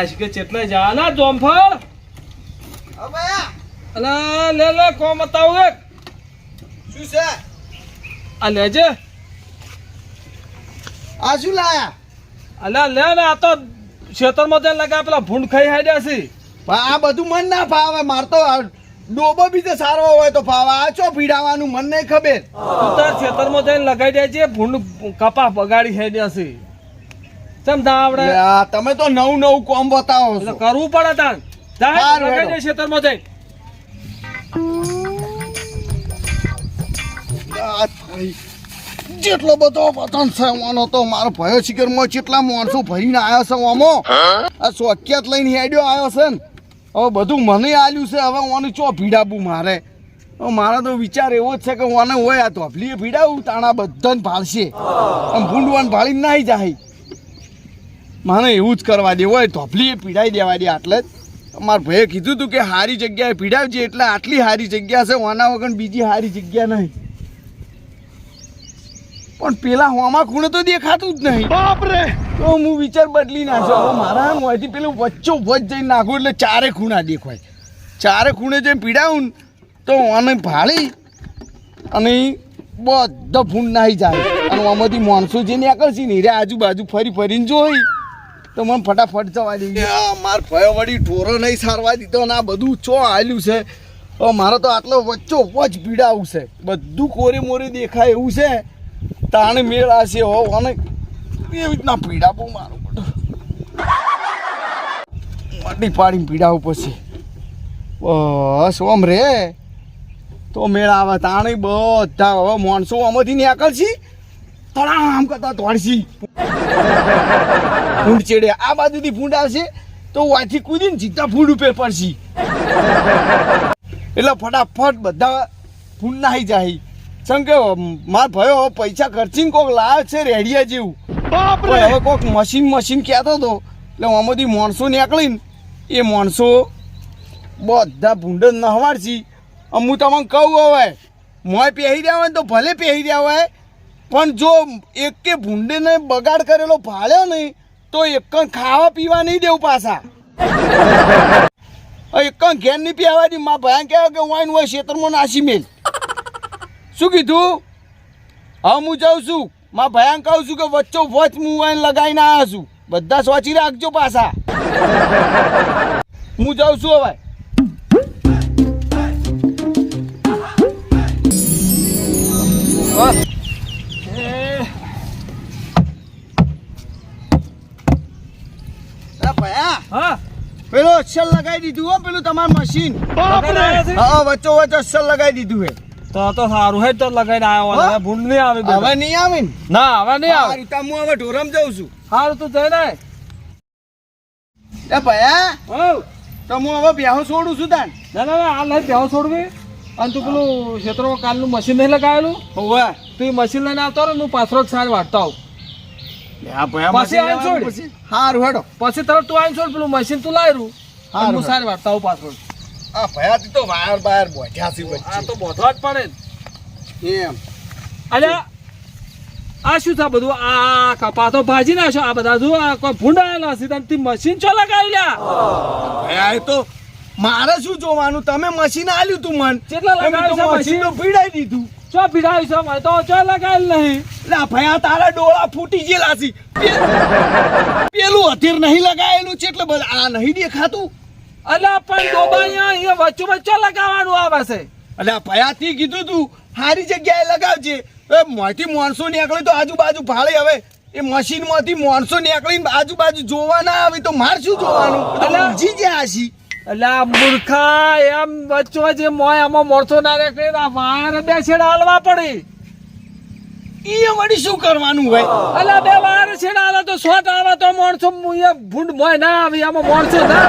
જાશ કે ચેટલે જા ના જોમફળ અલા લે લે કોમ બતાવું એક. શું છે? આ લેજે આ શું લાયા? અલા લે ને આ તો ખેતરમાં જઈને લગા પેલા ભૂંડ ખાઈ હાડ્યા છે. આ બધું મન ના ફાવે માર તો ડોબો બીજો સારો હોય તો ફાવે. આ ચો ભીડાવાનું મન નહીં ખબર. તો તાર ખેતરમાં જઈને લગાઈ દે છે ભૂંડ કપા બગાડી હાડ્યા છે. તા આવડે. આ તમે તો નવું નવું કોમ બતાવો એટલે કરવું પડે તાન જા હારું, લગાઈ દે ખેતરમાં જઈને. જેટલો બધો પતંગ છે આનો તો મારો ભયો શિખરમાં જેટલા માણસો ભરીને આવ્યો છે આમાં આ સોક્યાત લઈને હેડ્યો આવ્યો છે ને? હવે બધું મને આલ્યું છે હવે ઓને ચો ભીડાવું મારે? મારા તો વિચાર એવો જ છે કે ઓને હોય આ ધોફલીએ ભીડાવું તાણા બધાને ભાળશે આમ ભૂંડવાન ભાળીને નાહી જાય. મારે એવું જ કરવા દે હોય ધોપલીએ પીડાઈ દેવા દે આટલે જ. મારા ભાઈએ કીધું હતું કે સારી જગ્યાએ પીડાવજે એટલે આટલી સારી જગ્યા છે ઓના વગર બીજી સારી જગ્યા નહીં. પણ પેલા હોમાં ખૂણે તો દેખાતું જ નહીં. બાપરે! તો હું વિચાર બદલી નાખ્યો હવે મારા હોયથી પેલું વચ્ચો વચ જઈને નાખું એટલે ચારે ખૂણા દેખાય. ચારે ખૂણે જઈને પીડાવું ને તો ઓને ભાળી અને બધો બધા ફૂંડ નાહી જાય. અને આમાંથી માણસો જે નીકળશે ને રે આજુબાજુ ફરી ફરીને જોઈ. તો મને ફટાફટ જવા દે માર ભયો વળી ઢોરો નહીં સારવા દીધો ને આ બધું ચો આલ્યું છે. મારો તો આટલો વચ્ચો વચ પીડાવું છે. બધું કોરી મોરી દેખાય એવું છે. તાણે મેળ આશે હો, અને એવી રીતના પીડાવું મારું માટી પાડીને પીડાવું પછી બસ ઓમ રે. તો મેળ આવે, તાણે બધા, હવે માણસો આમાંથી નીકળશી? તળામ કરતા તોડશી ફૂંડ ચેડે. આ બાજુથી ફૂંડ આવશે તો વાથી કૂદીને સીધા ફૂંડ ઉપર પડશે. એટલે ફટાફટ બધા ફૂંડ નાહી જાય. ચમ કે માર ભયો પૈસા ખર્ચીને કોક લાવે છે રેડિયા જેવું. બાપરે! હવે કોક મશીન મશીન કહેતો હતો એટલે આમાંથી માણસો નીકળીને એ માણસો બધા ભૂંડ નહવાડશી. હું તમને કહું હવે મોય પહેરી રહ્યા હોય તો ભલે પહેરી રહ્યા હોય પણ જો એક ભૂંડેને બગાડ કરેલો ભાળ્યો નહીં, તો એક ખાવા પીવા નહીં દેવું પાછા. એક ઘેર નહીં પીવા દી મા ભયા કહેવાય કે વાઈન હોય શેતરમાં નાસી મેલ. શું કીધું? હા હું જાઉં છું. મા ભયાન કહું છું કે વચ્ચો વચ હું વાઈન લગાવીને આવ્યા છું. બધા સોચી રાખજો પાછા. હું જાઉં છું હવે. અરે ભયા હા પેલો અક્ષર લગાવી દીધું હો પેલું તમારું મશીન? હા વચ્ચો વચ્ચો અક્ષર લગાવી દીધું હે. તો તો સારું હે તો લગાઈને આવ્યો હવે ભૂંડ નહીં આવે હવે નહીં આવે ના? હવે નહીં આવે. સારું, હું હવે ઢોરમ જાઉં છું. સારું તું જઈને આય. એ ભયા. તો હું હવે બેહો છોડું છું તાન. ના ના ના, આ લઈ બેહો છોડવી. અને તું પેલું ક્ષેત્રો કાલનું મશીન નહીં લગાવેલું? હોવે. તું એ મશીન લઈને આવતો ને હું પાછળ જ સાર વાટતો આવું. પછી આવીને છોડ. પછી. હારું હેડો. પછી તરત તું આવીને છોડ પેલું મશીન તું લાયરું. હારું, હું સાર વાટતો આવું પાછળ. આ તો વાર બાર બોધ્યા છે આ તો બોધવા જ પડે. એમ. અલ્યા આ શું થાય બધું? આ કપા તો ભાજી નાખશો આ બધા જો આ કોઈ ભૂંડ આવેલા છે તને તે મશીન ચો લગાવી લ્યા ભયા તો મારે શું જોવાનું? તમે મશીન આલ્યું તું મન. કેટલા લગાવ્યું મશીન તો મશીન પીડાઈ દીધું. ચો ભીડાવી છે મારે તો? ચો લગાવેલ નહીં. આ ભયા તારા ડોળા ફૂટી ગયેલા છે પેલું હથેર નહીં લગાયેલું છે એટલે બધા આ નહીં દેખાતું? અલ્યા પણ ડોબાયા અહીંયા વચ્ચે વચ્ચે લગાવવાનું આવે છે? આ ભયાથી કીધું તું સારી જગ્યાએ લગાવજે. એ મોટી માણસો નીકળે તો આજુબાજુ ભાળે હવે. એ મશીનમાંથી માણસો નીકળીને આજુબાજુ જોવા ના આવે તો માર શું જોવાનું? જી ગયા હશી એટલે આ મૂર્ખા એમ વચ્ચે જે મોય આમાં મોરસો ના રેખે આ વાર બે છેડા હાલવા પડી. એ વળી શું કરવાનું હોય? અલ્યા બે વાર છેડા હાલે તો શોટ આવે તો માણસો મુએ ભૂંડ મોય ના આવે આમાં માણસો ના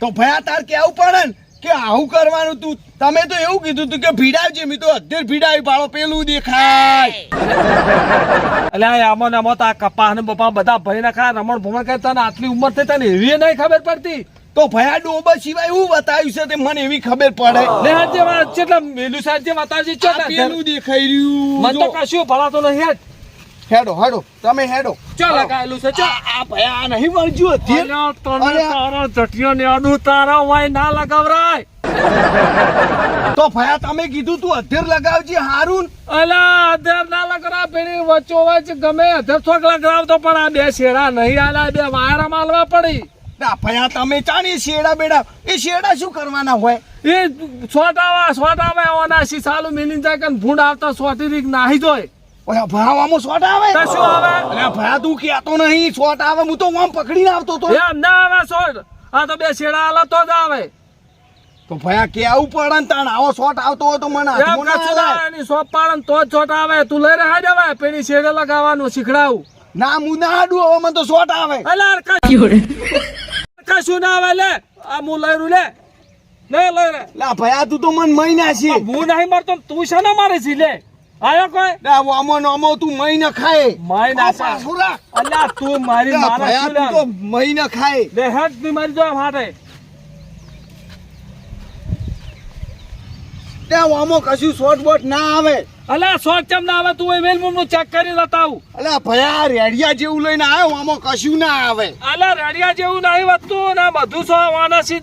તો ભયા તાર કેવું પડે ને? કે આવું કરવાનું તું? તમે તો એવું કીધું તું કે ભીડાવજે મેં તો અધેર ભીડાવી પાડો પેલું દેખાય. એટલે આમાં આમાં તો આ કપા ને બપા બધા ભય નાખા રમણ ભમણ કરે તને આટલી ઉંમર થઈ તને એવી નહીં ખબર પડતી. તો ભયા ડોબા સિવાય એવું બતાવ્યું છે તે મને એવી ખબર પડે. લે આ વાત છે એટલે મેલું સાહેબ જે બતાવજે ચો પેલું દેખાઈ રહ્યું. મને તો કશું ભણાતો નહીં હેડ. હેડો હેડો તમે હેડો. ચો લગાયેલું છે ચો આ ભયા નહીં વળજ્યું હતી તને તારા જટિયો ને આડું તારા વાય ના લગાવરાય. તો ભયા તમે કીધું તું અધેર લગાવજી હારું અલા અધેર ના લગરા પેલી વચ્ચો વચ ગમે અધેર થોક લગાવતો પણ આ બે શેરા નહીં આલા બે વાયરા માલવા પડી. ના ભયા તમે ચાણી શેડા બેડા એ શેડા શું કરવાના હોય? એ સોટ આવા સોટ આવે ઓના સી સાલું મિલી જાય કે ભૂંડ આવતા સોટી રીક નાહી જોય. ઓલા ભાવામાં શોટ આવે? તો શું આવે? અલ્યા ભયા તું કહેતો નહીં શોટ આવે હું તો આમ પકડીને આવતો તો. એમ ના આવે સોટ. આ તો બે શેડા આલા તો જ આવે. તો ભયા કેવું પડે ને તાણ આવો શોટ આવતો હોય તો મને હાથમાં ના આલાય. પાડે તો જ સોટ આવે. તું લઈ રહ્યા જવાય પેલી શેડે લગાવવાનું શીખડાવું. ના મુના ના આડું હવે મને તો શોટ આવે. અલા કશું ના આવે લે. આ હું લઈ લે. લે લઈ રે લા ભયા તું તો મન મહિના છે. હું નહીં મારતો તું છે ને મારે છે લે? આયો કોઈ? લા વામો નોમો તું મહિના ખાય. માય ના આ અલ્યા તું મારી મારા તું તો લે મહિના ખાય. લે હેડની મારી જો માટે ત્યાં વામો કશું શોટ બોટ ના આવે. અલ્યા શોખ ચમ ના આવે? તું મેલનું ચેક કરી લતાવું અલ્યા ભયા રેડિયા જેવું લઈને આવ્યો આમાં કશું ના આવે. અલા રેડિયા જેવું નહીં વધતું ને બધું સો વાનાસી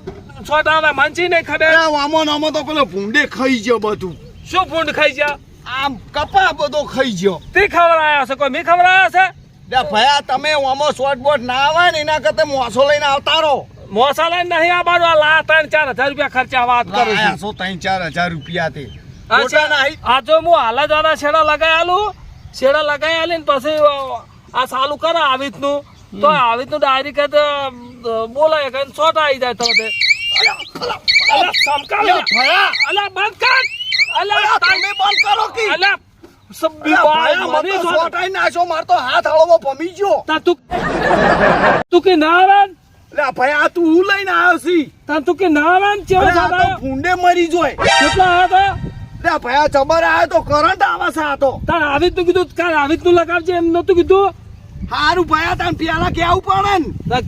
શોટ આવે માનસી નહીં ખબર અલ્યા વામો નામો તો પેલો ભૂંડે ખાઈ ગયો બધું. શું ફૂંડ ખાઈ જા આમ કપા બધો ખાઈ ગયો. તે ખબર આયા છે કોઈ મેં ખબર આયા છે દે ભયા તમે વામો શોર્ટ બોટ ના આવે ને એના કરતા મોસો લઈને આવતા રહો મોસા લઈને નહીં આ બાજુ આ લા ત્રણ ચાર હજાર રૂપિયા ખર્ચા વાત કરો છું. ત્રણ ચાર હજાર રૂપિયા તે? આ ખોટા છે- નહીં. આ જો હું હાલ જ આના શેડા લગાઈ આલું શેડા લગાઈ આલી ને પછી આ સાલું કરે આવી રીતનું તો આવી રીતનું ડાયરેક્ટ બોલાય કે શોટ આવી જાય તરત અલા સમકાલે ભયા. અલા બંધ કર. અલા અલ્યા તમે બંધ કરો કે. અલા તો મરી શોટ આઈ નાખ્યો માર તો હાથ હળવો ભમી ગયો. તા તું તું કે ના કે મરી જોય. કેટલા આવ્યા તા લે ભયા ચબર આવ્યો તો કરંટ આવે છે આ તો. તાર આવી તું કીધું કાલ આવી રીતનું લગાવજે એમ નતું કીધું. હારું ભયા તને પેલા કેવું પડે ને? તા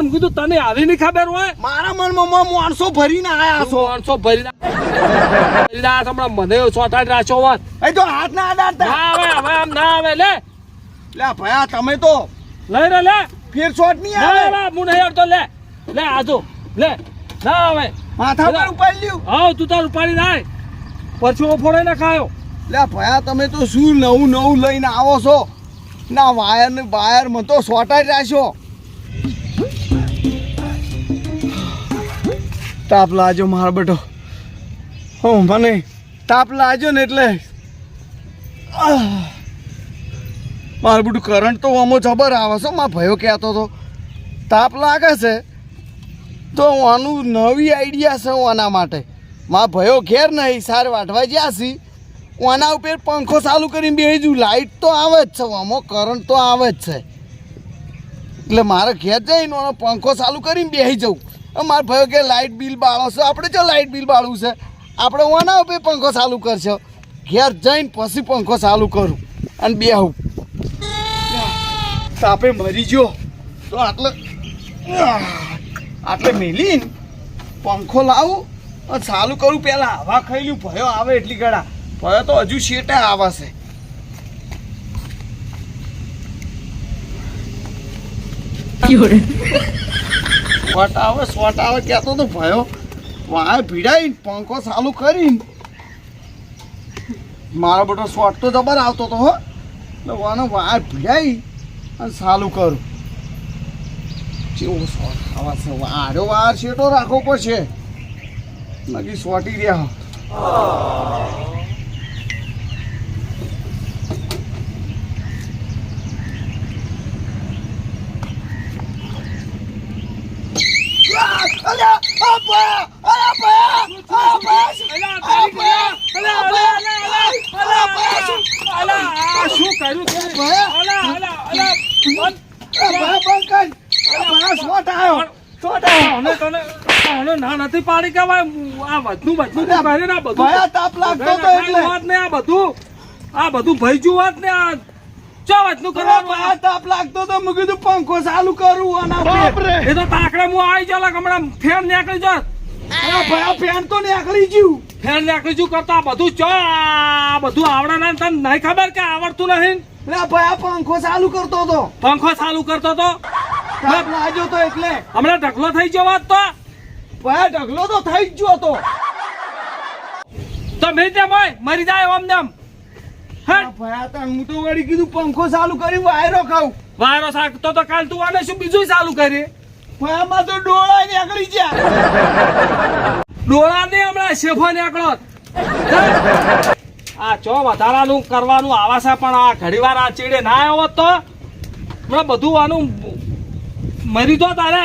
મને કીધું તને આવી નહીં ખબર હોય? મારા મનમાં માણસો ભરીને આયા છો. માણસો ભરી ભરી હમણાં મને ચોટાડી રાખ્યો હોત એ તો હાથ ના અડાડતા ના આવે હવે આમ ના આવે લે. લે ભયા તમે તો લઈ રે લે. ફેર શોટ નહીં આવે. હું નહીં આવતો લે. લે આજો લે. ના આવે. માથા પર ઉપાડી લ્યું. હા તું તારું પાડી નાય પછી ફોડે ના ખાયો. લે ભયા, તમે તો શું નવું નવું લઈને આવો છો? ના, વાયર ને વાયર મને તો સોટાઈ રાખ્યો. તાપ લાજો મારો બેટો. હું મને તાપ લાજો ને એટલે. મારું બધું કરંટ તો આમાં જબર આવે છે, મારા ભયો કહેતો હતો. તાપ લાગે છે? તો આનું નવી આઈડિયા છે આના માટે. મારા ભયો ઘેર નહીં, સાર વાટવા જ્યાં છી. આના ઉપર પંખો ચાલુ કરીને બેસી જઉં. લાઇટ તો આવે જ છે, આમાં કરંટ તો આવે જ છે. એટલે મારે ઘેર જઈને આનો પંખો ચાલુ કરીને બેસી જવું મારે ભાઈ કે લાઇટ બિલ બાળો છે. આપણે જો લાઇટ બિલ બાળવું છે? આપણે આના ઉપર પંખો ચાલુ કરશો? ઘેર જઈને પછી પંખો ચાલુ કરું અને બેહું. તાપે મરી ગયો. તો આટલે આટલે મેલીને પંખો લાવું. ચાલુ કરું પહેલાં. હવા ખાઈ લ્યું, ભયો આવે એટલી ગળા. ભયો તો હજુ શેટે આવે છે. સ્વટ આવે સ્વટ આવે કહેતો તો ભયો. વાય ભીડાઈ પંખો ચાલુ કરીને. મારો બધો સ્વટ તો જબર આવતો તો હો. એટલે વાનો વાય ભીડાઈ અને ચાલુ કરું. કેવો આવે છે? વારો વાર શેટો રાખવો પડશે. નક્કી સ્વટી રહ્યા શું કર્યું? ભયા. ભયા બંધ કર ભયા સ્વટ આવ્યો સ્વટ આવ્યો આને તને આને ના નથી પાડી કે ભાઈ આ બધું બધું તું કરીને આ બધું ભયા તાપ લાગતો તો એટલે. વાત ને આ બધું આ બધું ભઈજું વાત ને આ ચા વાતનું કરવાનું આ? તાપ લાગતો તો મેં કીધું પંખો ચાલુ કરું અને બાપ રે એ તો તાકડે હું આવી જાવ હમણાં ફેન નીકળી જાત અરે ભાઈ ફેન તો નીકળી ગયું. ફેર નીકળી શું કરતા બધું ચો આ બધું આવડે ને તને નહીં ખબર કે આવડતું નહીં? અરે ભાઈ આ પંખો ચાલુ કરતો હતો. પંખો ચાલુ કરતો તો તાપ લાગ્યો તો એટલે. હમણાં ઢગલો થઈ ગયો વાત તો? ભાઈ ઢગલો તો થઈ જ ગયો તો તમે તેમ હોય મરી જાય ઓમ તાણ હું? તો વળી કીધું પંખો ચાલુ કરી વાયરો ખાવ વાયરો સાકતો તો કાલ તું આને શું બીજું ચાલુ કરી? આમાં તો ડોળા નીકળી ગયા. ડોળા ને હમણાં શેફો નીકળો આ ચો વધારાનું કરવાનું આવાશે પણ આ ઘડી વાર આ ચીડે ના આવ્યો તો હમણાં બધું આનું મરી તો તારે.